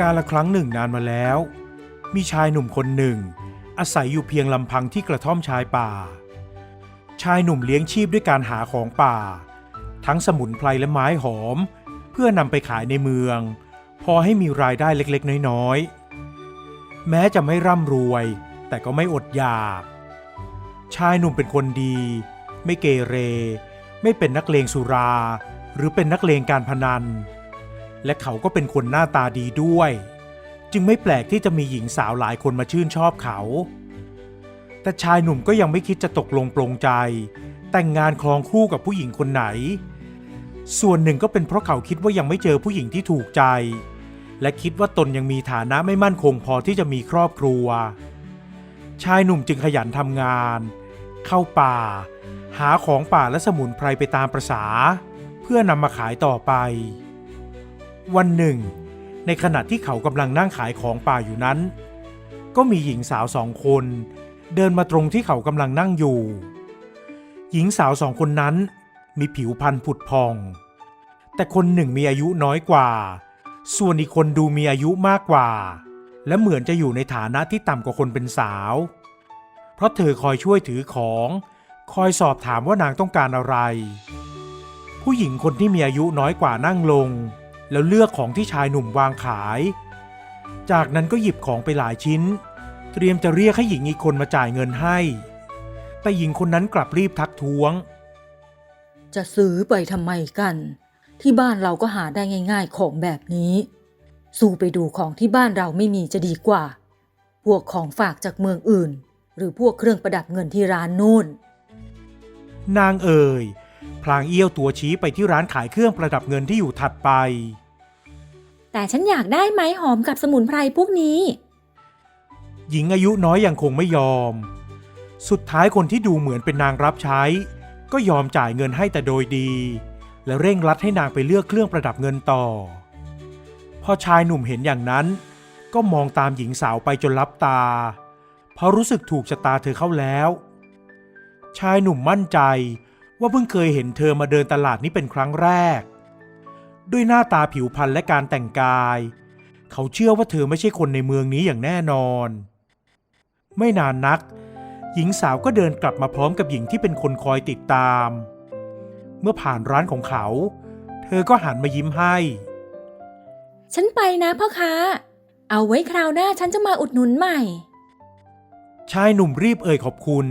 การละครั้งหนึ่งนานมาแล้ว มีชายหนุ่มคนหนึ่ง อาศัยอยู่เพียงลำพังที่กระท่อมชายป่า ชายหนุ่มเลี้ยงชีพด้วยการหาของป่า ทั้งสมุนไพรและไม้หอม เพื่อนำไปขายในเมือง พอให้มีรายได้เล็กๆ น้อยๆ แม้จะไม่ร่ำรวย แต่ก็ไม่อดอยาก ชายหนุ่มเป็นคนดี ไม่เกเร ไม่เป็นนักเลงสุรา หรือเป็นนักเลงการพนัน และเขาก็เป็นคนหน้าตาดีด้วย จึงไม่แปลกที่จะมีหญิงสาวหลายคนมาชื่นชอบเขา แต่ชายหนุ่มก็ยังไม่คิดจะตกลงปลงใจ แต่งงานครองคู่กับผู้หญิงคนไหน ส่วนหนึ่งก็เป็นเพราะเขาคิดว่ายังไม่เจอผู้หญิงที่ถูกใจ และคิดว่าตนยังมีฐานะไม่มั่นคงพอที่จะมีครอบครัว ชายหนุ่มจึงขยันทำงาน เข้าป่า หาของป่าและสมุนไพรไปตามประษาเพื่อนำมาขายต่อไป วันหนึ่ง ในขณะที่เขากำลังนั่งขายของป่าอยู่นั้น ก็มีหญิงสาวสองคน เดินมาตรงที่เขากำลังนั่งอยู่ หญิงสาวสองคนนั้น มีผิวพรรณผุดพอง แต่คนหนึ่งมีอายุน้อยกว่า ส่วนอีกคนดูมีอายุมากกว่า และเหมือนจะอยู่ในฐานะที่ต่ำกว่าคนเป็นสาว เพราะเธอคอยช่วยถือของคอยสอบถามว่านางต้องการอะไร ผู้หญิงคนที่มีอายุน้อยกว่านั่งลง แล้วเลือกของที่ชายหนุ่มวางขาย จากนั้นก็หยิบของไปหลายชิ้น เตรียมจะเรียกให้หญิงอีกคนมาจ่ายเงินให้ แต่หญิงคนนั้นกลับรีบทักท้วง จะซื้อไปทำไมกัน ที่บ้านเราก็หาได้ง่าย ๆ ของแบบนี้ สู้ไปดูของที่บ้านเราไม่มีจะดีกว่า พวกของฝากจากเมืองอื่น หรือพวกเครื่องประดับเงินที่ร้านนู่น นางเอ่ย พลางเอี้ยวตัวชี้ไปที่ร้านขายเครื่องประดับเงินที่อยู่ถัดไป แต่ฉันอยากได้ไม้หอมกับสมุนไพรพวกนี้ หญิงอายุน้อยยังคงไม่ยอม สุดท้ายคนที่ดูเหมือนเป็นนางรับใช้ ก็ยอมจ่ายเงินให้แต่โดยดี และเร่งรัดให้นางไปเลือกเครื่องประดับเงินต่อ พอชายหนุ่มเห็นอย่างนั้น ก็มองตามหญิงสาวไปจนลับตา เพราะรู้สึกถูกชะตาเธอเข้าแล้ว ชายหนุ่มมั่นใจ ว่าเพิ่งเคยเห็นเธอมาเดินตลาดนี้เป็นครั้งแรก ด้วยหน้าตาผิวพรรณและการแต่งกาย เขาเชื่อว่าเธอไม่ใช่คนในเมืองนี้อย่างแน่นอน ไม่นานนัก หญิงสาวก็เดินกลับมาพร้อมกับหญิงที่เป็นคนคอยติดตาม เมื่อผ่านร้านของเขา เธอก็หันมายิ้มให้ ฉันไปนะพ่อค้า เอาไว้คราวหน้าฉันจะมาอุดหนุนใหม่ ชายหนุ่มรีบเอ่ยขอบคุณ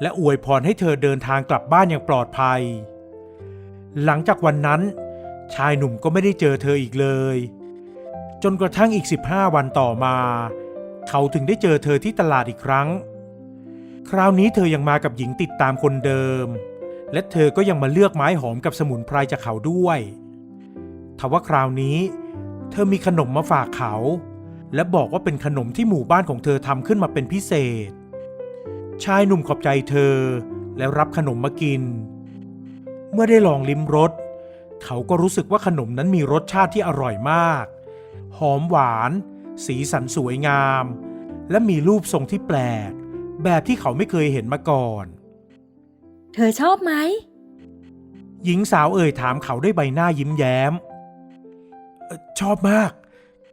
และอวยพรให้เธอเดินทางกลับบ้านอย่างปลอดภัย หลังจากวันนั้น ชายหนุ่มก็ไม่ได้เจอเธออีกเลย จนกระทั่งอีก 15 วันต่อมา เขาถึงได้เจอเธอที่ตลาดอีกครั้ง คราวนี้เธอยังมากับหญิงติดตามคนเดิม และเธอก็ยังมาเลือกไม้หอมกับสมุนไพรจากเขาด้วยทว่าคราวนี้ เธอมีขนมมาฝากเขา และบอกว่าเป็นขนมที่หมู่บ้านของเธอทำขึ้นมาเป็นพิเศษ ชายหนุ่มขอบใจเธอ และรับขนมมากิน เมื่อได้ลองลิ้มรส เขาก็รู้สึกว่าขนมนั้นมีรสชาติที่อร่อยมาก หอมหวาน สีสันสวยงาม และมีรูปทรงที่แปลก แบบที่เขาไม่เคยเห็นมาก่อน เธอชอบไหม หญิงสาวเอ่ยถามเขาด้วยใบหน้ายิ้มแย้มเอ่อชอบมาก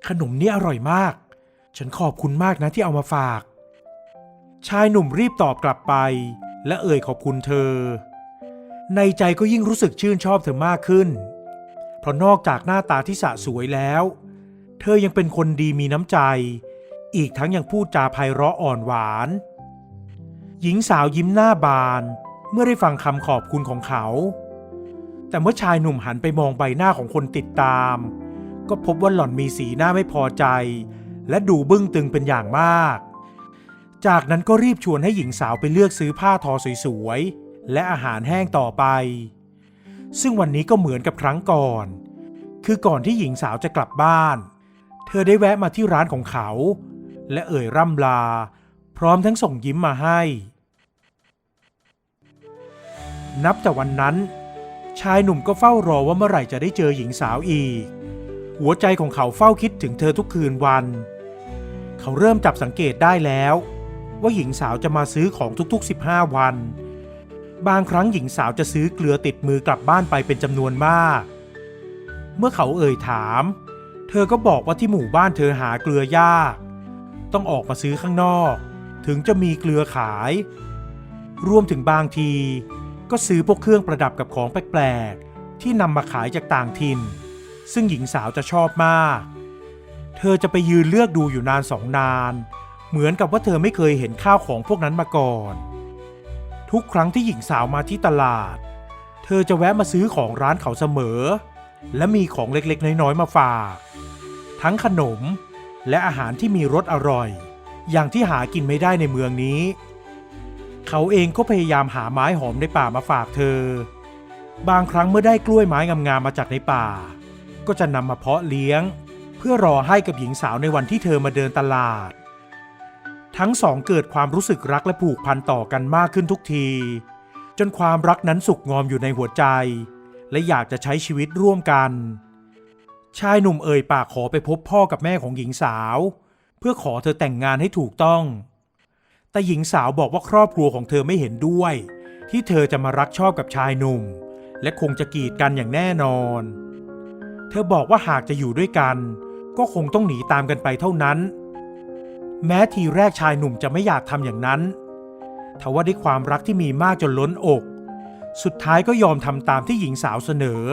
ขนมนี้อร่อยมาก ฉันขอบคุณมากนะที่เอามาฝาก ชายหนุ่มรีบตอบกลับไป และเอ่ยขอบคุณเธอ ในใจก็ยิ่งรู้สึกชื่นชอบเธอมากขึ้น เพราะนอกจากหน้าตาที่สะสวยแล้ว เธอยังเป็นคนดีมีน้ำใจ อีกทั้งยังพูดจาไพเราะอ่อนหวาน หญิงสาวยิ้มหน้าบานเมื่อได้ฟังคำขอบคุณของเขา แต่เมื่อชายหนุ่มหันไปมองใบหน้าของคนติดตาม ก็พบว่าหล่อนมีสีหน้าไม่พอใจ และดูบึ้งตึงเป็นอย่างมาก จากนั้นก็รีบชวนให้หญิงสาวไปเลือกซื้อผ้าทอสวยๆ และอาหารแห้งต่อไป ซึ่งวันนี้ก็เหมือนกับครั้งก่อน คือก่อนที่หญิงสาวจะกลับบ้าน เธอได้แวะมาที่ร้านของเขา และเอ่ยร่ำลา พร้อมทั้งส่งยิ้มมาให้ นับจากวันนั้น ชายหนุ่มก็เฝ้ารอว่าเมื่อไหร่จะได้เจอหญิงสาวอีก หัวใจของเขาเฝ้าคิดถึงเธอทุกคืนวัน เขาเริ่มจับสังเกตได้แล้ว ว่าหญิงสาวจะมาซื้อของทุกๆ 15 วัน บางครั้งหญิงสาวจะซื้อเกลือติดมือกลับบ้านไปเป็นจำนวนมาก เมื่อเขาเอ่ยถาม เธอก็บอกว่าที่หมู่บ้านเธอหาเกลือยาก ต้องออกมาซื้อข้างนอก ถึงจะมีเกลือขาย รวมถึงบางที ก็ซื้อพวกเครื่องประดับกับของแปลกๆ ที่นำมาขายจากต่างถิ่น ซึ่งหญิงสาวจะชอบมาก เธอจะไปยืนเลือกดูอยู่นานสองนาน เหมือนกับว่าเธอไม่เคยเห็นข้าวของพวกนั้นมาก่อน ทุกครั้งที่หญิงสาวมาที่ตลาด เธอจะแวะมาซื้อของร้านเขาเสมอ และมีของเล็กๆ น้อยๆมาฝาก ทั้งขนมและอาหารที่มีรสอร่อย อย่างที่หากินไม่ได้ในเมืองนี้ เขาเองก็พยายามหาไม้หอมในป่ามาฝากเธอ บางครั้งเมื่อได้กล้วยไม้งามๆมาจากในป่า ก็จะนำมาเพาะเลี้ยง เพื่อรอให้กับหญิงสาวในวันที่เธอมาเดินตลาด ทั้งสองเกิดความรู้สึกรักและผูกพันต่อกันมากขึ้นทุกที จนความรักนั้นสุกงอมอยู่ในหัวใจ และอยากจะใช้ชีวิตร่วมกัน ชายหนุ่มเอ่ยปากขอไปพบพ่อกับแม่ของหญิงสาว เพื่อขอเธอแต่งงานให้ถูกต้อง แต่หญิงสาวบอกว่าครอบครัวของเธอไม่เห็นด้วย ที่เธอจะมารักชอบกับชายหนุ่ม และคงจะกีดกันอย่างแน่นอน เธอบอกว่าหากจะอยู่ด้วยกัน ก็คงต้องหนีตามกันไปเท่านั้น แม้ทีแรกชายหนุ่มจะไม่อยากทำอย่างนั้นทว่าด้วยความรักที่มีมากจนล้นอก สุดท้ายก็ยอมทำตามที่หญิงสาวเสนอ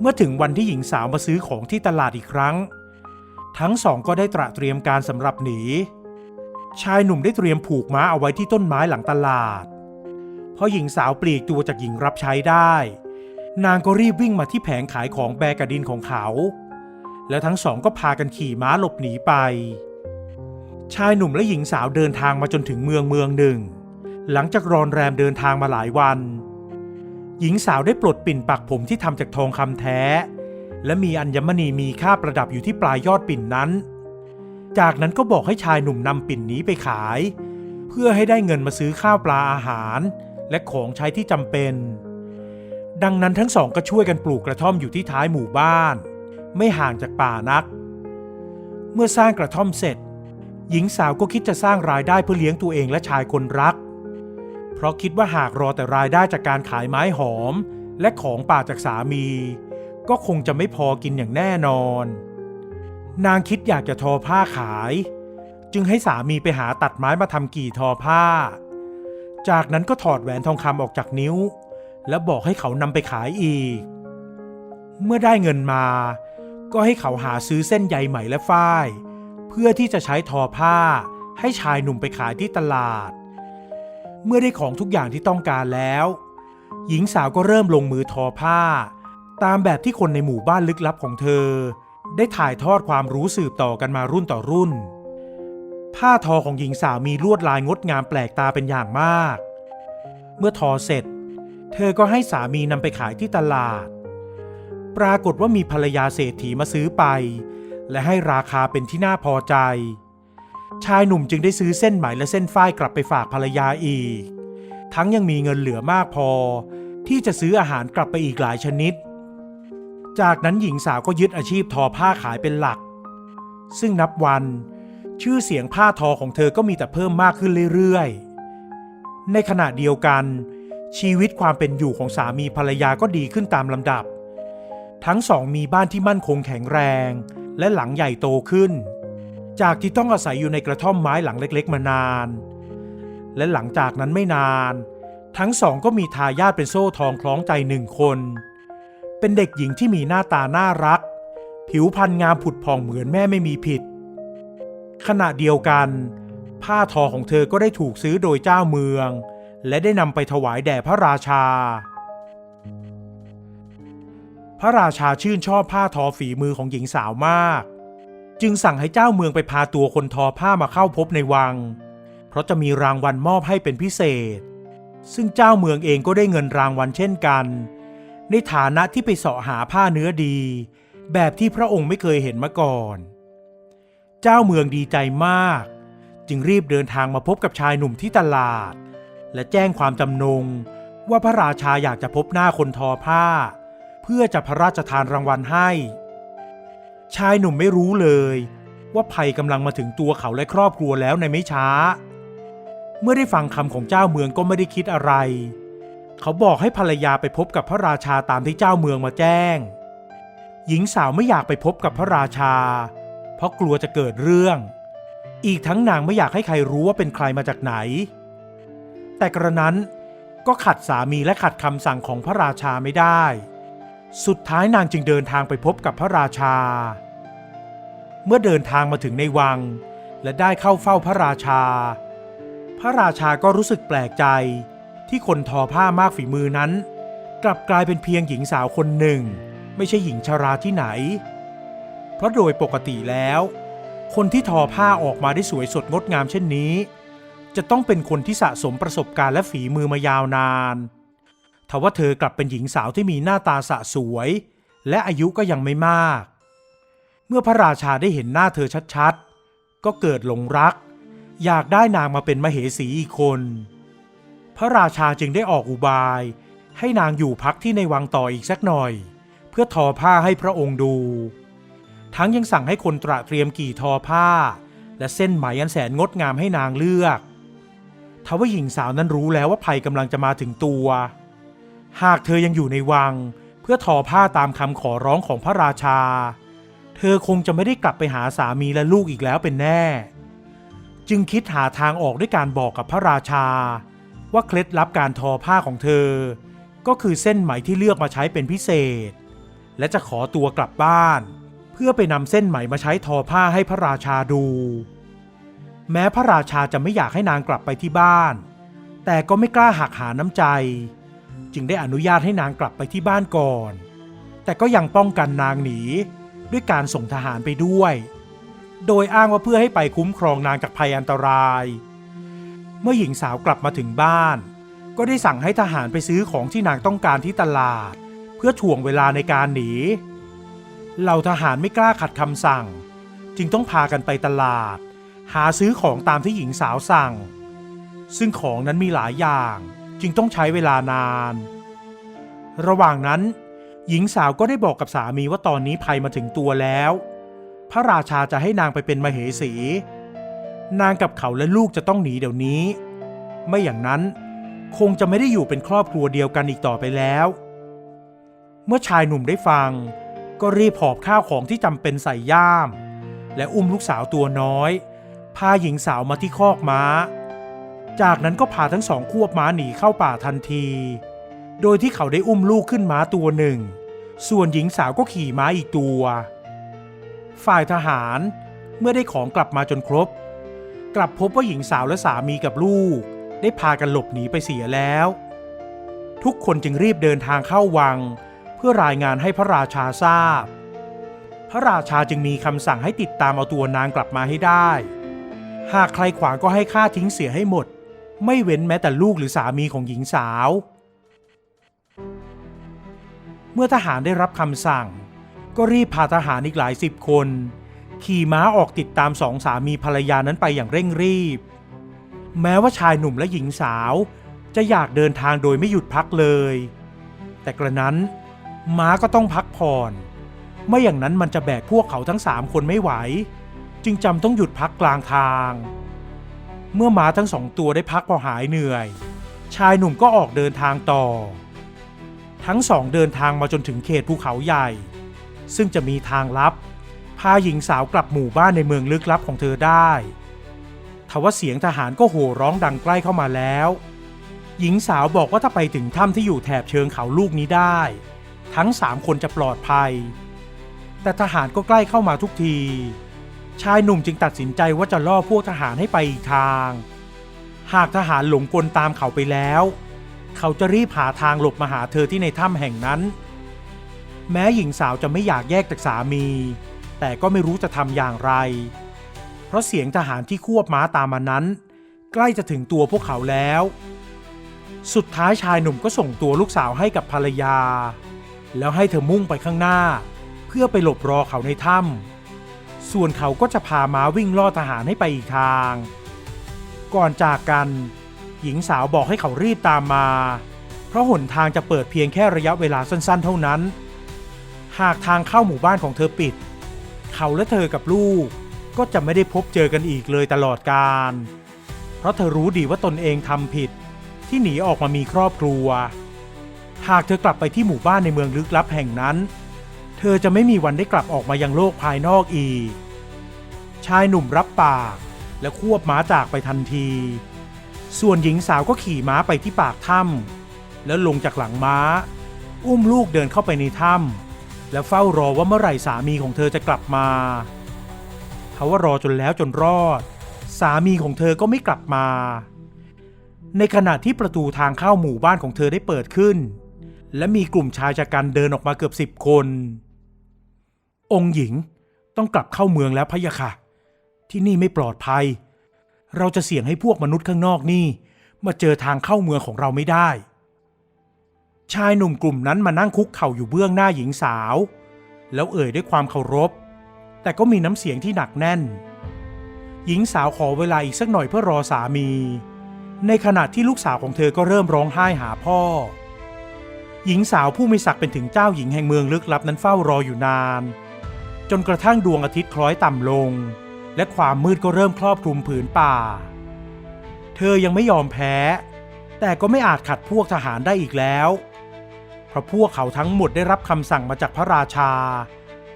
เมื่อถึงวันที่หญิงสาวมาซื้อของที่ตลาดอีกครั้ง ทั้งสองก็ได้ตระเตรียมการสำหรับหนี ชายหนุ่มได้เตรียมผูกม้าเอาไว้ที่ต้นไม้หลังตลาด พอหญิงสาวปลีกตัวจากหญิงรับใช้ได้ นางก็รีบวิ่งมาที่แผงขายของแบกระดินของเขา แล้วทั้งสองก็พากันขี่ม้าหลบหนีไป ชายหนุ่มและหญิงสาวเดินทางมาจนถึงเมืองเมืองหนึ่ง หลังจากรอนแรมเดินทางมาหลายวัน หญิงสาวได้ปลดปิ่นปักผมที่ทำจากทองคำแท้ และมีอัญมณีมีค่าประดับอยู่ที่ปลายยอดปิ่นนั้น จากนั้นก็บอกให้ชายหนุ่มนำปิ่นนี้ไปขาย เพื่อให้ได้เงินมาซื้อข้าวปลาอาหาร และของใช้ที่จำเป็น ดังนั้นทั้งสองก็ช่วยกันปลูกกระท่อมอยู่ที่ท้ายหมู่บ้าน ไม่ห่างจากป่านัก เมื่อสร้างกระท่อมเสร็จ หญิงสาวก็คิดจะสร้างรายได้เพื่อเลี้ยงตัวเองและชายคนรัก เพราะคิดว่าหากรอแต่รายได้จากการขายไม้หอม และของป่าจากสามี ก็คงจะไม่พอกินอย่างแน่นอน นางคิดอยากจะทอผ้าขาย จึงให้สามีไปหาตัดไม้มาทำกี่ทอผ้า จากนั้นก็ถอดแหวนทองคำออกจากนิ้ว แล้วบอกให้เขานำไปขายอีก เมื่อได้เงินมา ก็ให้เขาหาซื้อเส้นใยไหมและฝ้าย พื่อที่จะใช้ทอผ้า ให้ชายหนุ่มไปขายที่ตลาด เมื่อได้ของทุกอย่างที่ต้องการแล้ว หญิงสาวก็เริ่มลงมือทอผ้า ตามแบบที่คนในหมู่บ้านลึกลับของเธอ ได้ถ่ายทอดความรู้สืบต่อกันมารุ่นต่อรุ่น ผ้าทอของหญิงสาวมีลวดลายงดงามแปลกตาเป็นอย่างมาก เมื่อทอเสร็จ เธอก็ให้สามีนำไปขายที่ตลาด ปรากฏว่ามีภรรยาเศรษฐีมาซื้อไป และให้ราคาเป็นที่น่าพอใจ ชายหนุ่มจึงได้ซื้อเส้นไหมและเส้นฝ้ายกลับไปฝากภรรยาอีก ทั้งยังมีเงินเหลือมากพอ ที่จะซื้ออาหารกลับไปอีกหลายชนิด จากนั้นหญิงสาวก็ยึดอาชีพทอผ้าขายเป็นหลัก ซึ่งนับวันชื่อเสียงผ้าทอของเธอก็มีแต่เพิ่มมากขึ้นเรื่อยๆ ในขณะเดียวกัน ชีวิตความเป็นอยู่ของสามีภรรยาก็ดีขึ้นตามลำดับ ทั้งสองมีบ้านที่มั่นคงแข็งแรง และหลังใหญ่โตขึ้น จากที่ต้องอาศัยอยู่ในกระท่อมไม้หลังเล็กๆ มานาน และหลังจากนั้นไม่นาน ทั้งสองก็มีทายาทเป็นโซ่ทองคล้องใจหนึ่งคน เป็นเด็กหญิงที่มีหน้าตาน่ารัก ผิวพรรณงามผุดผ่องเหมือนแม่ไม่มีผิด ขณะเดียวกัน ผ้าทอของเธอก็ได้ถูกซื้อโดยเจ้าเมือง และได้นำไปถวายแด่พระราชา พระราชาชื่นชอบผ้าทอฝีมือของหญิงสาวมาก จึงสั่งให้เจ้าเมืองไปพาตัวคนทอผ้ามาเข้าพบในวัง เพราะจะมีรางวัลมอบให้เป็นพิเศษ ซึ่งเจ้าเมืองเองก็ได้เงินรางวัลเช่นกัน ในฐานะที่ไปเสาะหาผ้าเนื้อดี แบบที่พระองค์ไม่เคยเห็นมาก่อน เจ้าเมืองดีใจมาก จึงรีบเดินทางมาพบกับชายหนุ่มที่ตลาด และแจ้งความจำนงว่าพระราชาอยากจะพบหน้าคนทอผ้า เพื่อจะพระราชทานรางวัลให้ ชายหนุ่มไม่รู้เลย ว่าภัยกำลังมาถึงตัวเขาและครอบครัวแล้วในไม่ช้า เมื่อได้ฟังคำของเจ้าเมืองก็ไม่ได้คิดอะไร เขาบอกให้ภรรยาไปพบกับพระราชาตามที่เจ้าเมืองมาแจ้ง หญิงสาวไม่อยากไปพบกับพระราชา เพราะกลัวจะเกิดเรื่อง อีกทั้งนางไม่อยากให้ใครรู้ว่าเป็นใครมาจากไหน แต่กระนั้นก็ขัดสามีและขัดคำสั่งของพระราชาไม่ได้ สุดท้ายนางจึงเดินทางไปพบกับพระราชา เมื่อเดินทางมาถึงในวัง และได้เข้าเฝ้าพระราชา พระราชาก็รู้สึกแปลกใจที่คนทอผ้ามากฝีมือนั้น กลับกลายเป็นเพียงหญิงสาวคนหนึ่ง ไม่ใช่หญิงชราที่ไหน เพราะโดยปกติแล้ว คนที่ทอผ้าออกมาได้สวยสดงดงามเช่นนี้ จะต้องเป็นคนที่สะสมประสบการณ์และฝีมือมายาวนาน ทว่าเธอกลับเป็นหญิงสาวที่มีหน้าตาสะสวย และอายุก็ยังไม่มาก เมื่อพระราชาได้เห็นหน้าเธอชัดๆ ก็เกิดหลงรัก อยากได้นางมาเป็นมเหสีอีกคน พระราชาจึงได้ออกอุบาย ให้นางอยู่พักที่ในวังต่ออีกสักหน่อย เพื่อทอผ้าให้พระองค์ดู ทั้งยังสั่งให้คนตระเตรียมกี่ทอผ้า และเส้นไหมอันแสนงดงามให้นางเลือกทว่าหญิงสาวนั้นรู้แล้วว่าภัยกำลังจะมาถึงตัว หากเธอยังอยู่ในวัง เพื่อทอผ้าตามคำขอร้องของพระราชา เธอคงจะไม่ได้กลับไปหาสามีและลูกอีกแล้วเป็นแน่ จึงคิดหาทางออกด้วยการบอกกับพระราชา ว่าเคล็ดลับการทอผ้าของเธอ ก็คือเส้นไหมที่เลือกมาใช้เป็นพิเศษ และจะขอตัวกลับบ้าน เพื่อไปนำเส้นไหมมาใช้ทอผ้าให้พระราชาดู แม้พระราชาจะไม่อยากให้นางกลับไปที่บ้าน แต่ก็ไม่กล้าหักหาน้ำใจ จึงได้อนุญาตให้นางกลับไปที่บ้านก่อน แต่ก็ยังป้องกันนางหนี ด้วยการส่งทหารไปด้วย โดยอ้างว่าเพื่อให้ไปคุ้มครองนางจากภัยอันตราย เมื่อหญิงสาวกลับมาถึงบ้าน ก็ได้สั่งให้ทหารไปซื้อของที่นางต้องการที่ตลาด เพื่อถ่วงเวลาในการหนี เหล่าทหารไม่กล้าขัดคำสั่ง จึงต้องพากันไปตลาด หาซื้อของตามที่หญิงสาวสั่ง ซึ่งของนั้นมีหลายอย่าง จึงต้องใช้เวลานาน ระหว่างนั้น หญิงสาวก็ได้บอกกับสามีว่าตอนนี้ภัยมาถึงตัวแล้ว พระราชาจะให้นางไปเป็นมเหสี นางกับเขาและลูกจะต้องหนีเดี๋ยวนี้ ไม่อย่างนั้นคงจะไม่ได้อยู่เป็นครอบครัวเดียวกันอีกต่อไปแล้ว เมื่อชายหนุ่มได้ฟัง ก็รีบหอบข้าวของที่จำเป็นใส่ย่าม และอุ้มลูกสาวตัวน้อย พาหญิงสาวมาที่คอกม้า จากนั้นก็พาทั้งสองควบม้าหนีเข้าป่าทันที โดยที่เขาได้อุ้มลูกขึ้นม้าตัวหนึ่ง ส่วนหญิงสาวก็ขี่ม้าอีกตัว ฝ่ายทหารเมื่อได้ของกลับมาจนครบ กลับพบว่าหญิงสาวและสามีกับลูก ได้พากันหลบหนีไปเสียแล้ว ทุกคนจึงรีบเดินทางเข้าวัง เพื่อรายงานให้พระราชาทราบ พระราชาจึงมีคำสั่งให้ติดตามเอาตัวนางกลับมาให้ได้ หากใครขวางก็ให้ฆ่าทิ้งเสียให้หมด ไม่เว้นแม้แต่ลูกหรือสามีของหญิงสาว เมื่อทหารได้รับคำสั่ง ก็รีบพาทหารอีกหลายสิบคน ขี่ม้าออกติดตามสองสามีภรรยานั้นไปอย่างเร่งรีบ แม้ว่าชายหนุ่มและหญิงสาว จะอยากเดินทางโดยไม่หยุดพักเลย แต่กระนั้นม้าก็ต้องพักผ่อนไม่อย่างนั้นมันจะแบกพวกเขาทั้งสามคนไม่ไหว จึงจำต้องหยุดพักกลางทาง เมื่อม้าทั้งสองตัวได้พักพอหายเหนื่อย ชายหนุ่มก็ออกเดินทางต่อ ทั้งสองเดินทางมาจนถึงเขตภูเขาใหญ่ ซึ่งจะมีทางลับ พาหญิงสาวกลับหมู่บ้านในเมืองลึกลับของเธอได้ทว่าเสียงทหารก็โห่ร้องดังใกล้เข้ามาแล้ว หญิงสาวบอกว่าถ้าไปถึงถ้ำที่อยู่แถบเชิงเขาลูกนี้ได้ ทั้งสามคนจะปลอดภัย แต่ทหารก็ใกล้เข้ามาทุกที ชายหนุ่มจึงตัดสินใจว่าจะล่อพวกทหารให้ไปอีกทาง หากทหารหลงกลตามเขาไปแล้ว เขาจะรีบหาทางหลบมาหาเธอที่ในถ้ำแห่งนั้น แม้หญิงสาวจะไม่อยากแยกจากสามี แต่ก็ไม่รู้จะทำอย่างไร เพราะเสียงทหารที่ควบม้าตามมานั้น ใกล้จะถึงตัวพวกเขาแล้ว สุดท้ายชายหนุ่มก็ส่งตัวลูกสาวให้กับภรรยา แล้วให้เธอมุ่งไปข้างหน้า เพื่อไปหลบรอเขาในถ้ำ ส่วนเขาก็จะพาม้าวิ่งล่อทหารให้ไปอีกทาง ก่อนจากกัน หญิงสาวบอกให้เขารีบตามมา เพราะหนทางจะเปิดเพียงแค่ระยะเวลาสั้นๆ เท่านั้น หากทางเข้าหมู่บ้านของเธอปิด เขาและเธอกับลูกก็จะไม่ได้พบเจอกันอีกเลยตลอดกาลเพราะเธอรู้ดีว่าตนเองทำผิดที่หนีออกมามีครอบครัว หากเธอกลับไปที่หมู่บ้านในเมืองลึกลับแห่งนั้น อจะไม่มีวันได้กลับออกมายังโลกภายนอกอีก ชายหนุ่มรับปากและควบม้าจากไปทันที ส่วนหญิงสาวก็ขี่ม้าไปที่ปากถ้ำแล้วลงจากหลังม้า อุ้มลูกเดินเข้าไปในถ้ำแล้วเฝ้ารอว่าเมื่อไหร่สามีของเธอจะกลับมาทว่ารอจนแล้วจนรอด สามีของเธอก็ไม่กลับมา ในขณะที่ประตูทางเข้าหมู่บ้านของเธอได้เปิดขึ้น และมีกลุ่มชายชะกันเดินออกมาเกือบสิบคน องค์หญิงต้องกลับเข้าเมืองแล้วพะยะค่ะ ที่นี่ไม่ปลอดภัย เราจะเสี่ยงให้พวกมนุษย์ข้างนอกนี่ มาเจอทางเข้าเมืองของเราไม่ได้ ชายหนุ่มกลุ่มนั้นมานั่งคุกเข่าอยู่เบื้องหน้าหญิงสาว แล้วเอ่ยด้วยความเคารพ แต่ก็มีน้ำเสียงที่หนักแน่น หญิงสาวขอเวลาอีกสักหน่อยเพื่อรอสามี ในขณะที่ลูกสาวของเธอก็เริ่มร้องไห้หาพ่อ หญิงสาวผู้มีศักดิ์เป็นถึงเจ้าหญิงแห่งเมืองลึกลับนั้นเฝ้ารออยู่นาน จนกระทั่งดวงอาทิตย์คล้อยต่ำลง และความมืดก็เริ่มครอบคลุมผืนป่า เธอยังไม่ยอมแพ้ แต่ก็ไม่อาจขัดพวกทหารได้อีกแล้ว เพราะพวกเขาทั้งหมดได้รับคำสั่งมาจากพระราชา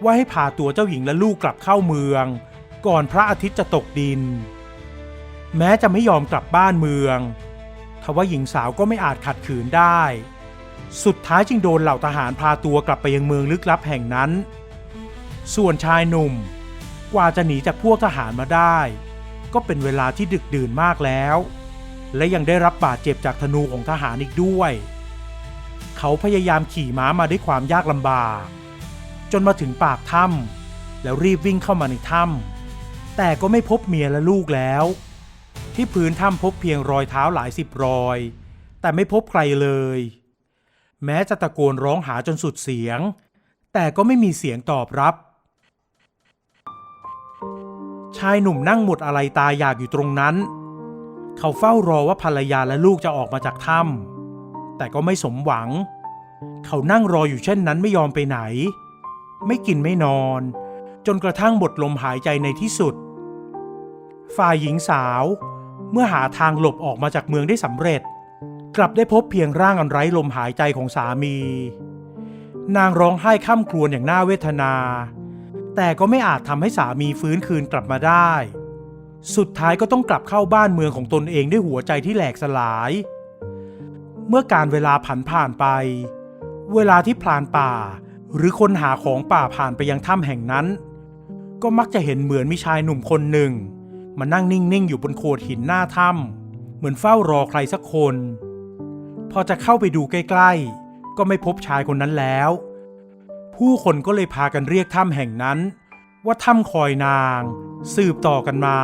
ว่าให้พาตัวเจ้าหญิงและลูกกลับเข้าเมือง ก่อนพระอาทิตย์จะตกดิน แม้จะไม่ยอมกลับบ้านเมืองทว่าหญิงสาวก็ไม่อาจขัดขืนได้ สุดท้ายจึงโดนเหล่าทหารพาตัวกลับไปยังเมืองลึกลับแห่งนั้น ส่วนชายหนุ่ม กว่าจะหนีจากพวกทหารมาได้ ก็เป็นเวลาที่ดึกดื่นมากแล้ว และยังได้รับบาดเจ็บจากธนูของทหารอีกด้วย เขาพยายามขี่ม้ามาด้วยความยากลำบาก จนมาถึงปากถ้ำแล้วรีบวิ่งเข้ามาในถ้ำแต่ก็ไม่พบเมียและลูกแล้ว ที่พื้นถ้ำพบเพียงรอยเท้าหลายสิบรอย แต่ไม่พบใครเลย แม้จะตะโกนร้องหาจนสุดเสียง แต่ก็ไม่มีเสียงตอบรับ ชายหนุ่มนั่งหมดอะไรตายอยากอยู่ตรงนั้น เขาเฝ้ารอว่าภรรยาและลูกจะออกมาจากถ้ำแต่ก็ไม่สมหวัง เขานั่งรออยู่เช่นนั้นไม่ยอมไปไหน ไม่กินไม่นอน จนกระทั่งหมดลมหายใจในที่สุด ฝ่ายหญิงสาว เมื่อหาทางหลบออกมาจากเมืองได้สำเร็จ กลับได้พบเพียงร่างอันไร้ลมหายใจของสามี นางร้องไห้ข้ามครวญอย่างน่าเวทนา แต่ก็ไม่อาจทำให้สามีฟื้นคืนกลับมาได้ สุดท้ายก็ต้องกลับเข้าบ้านเมืองของตนเองด้วยหัวใจที่แหลกสลาย เมื่อการเวลาผันผ่านไป เวลาที่พลานป่า หรือคนหาของป่าผ่านไปยังถ้ำแห่งนั้น ก็มักจะเห็นเหมือนมีชายหนุ่มคนหนึ่ง มานั่งนิ่งๆอยู่บนโขดหินหน้าถ้ำเหมือนเฝ้ารอใครสักคน พอจะเข้าไปดูใกล้ ๆ ก็ไม่พบชายคนนั้นแล้ว ผู้คนก็เลยพากันเรียกถ้ำแห่งนั้น ว่าถ้ำคอยนาง สืบต่อกันมา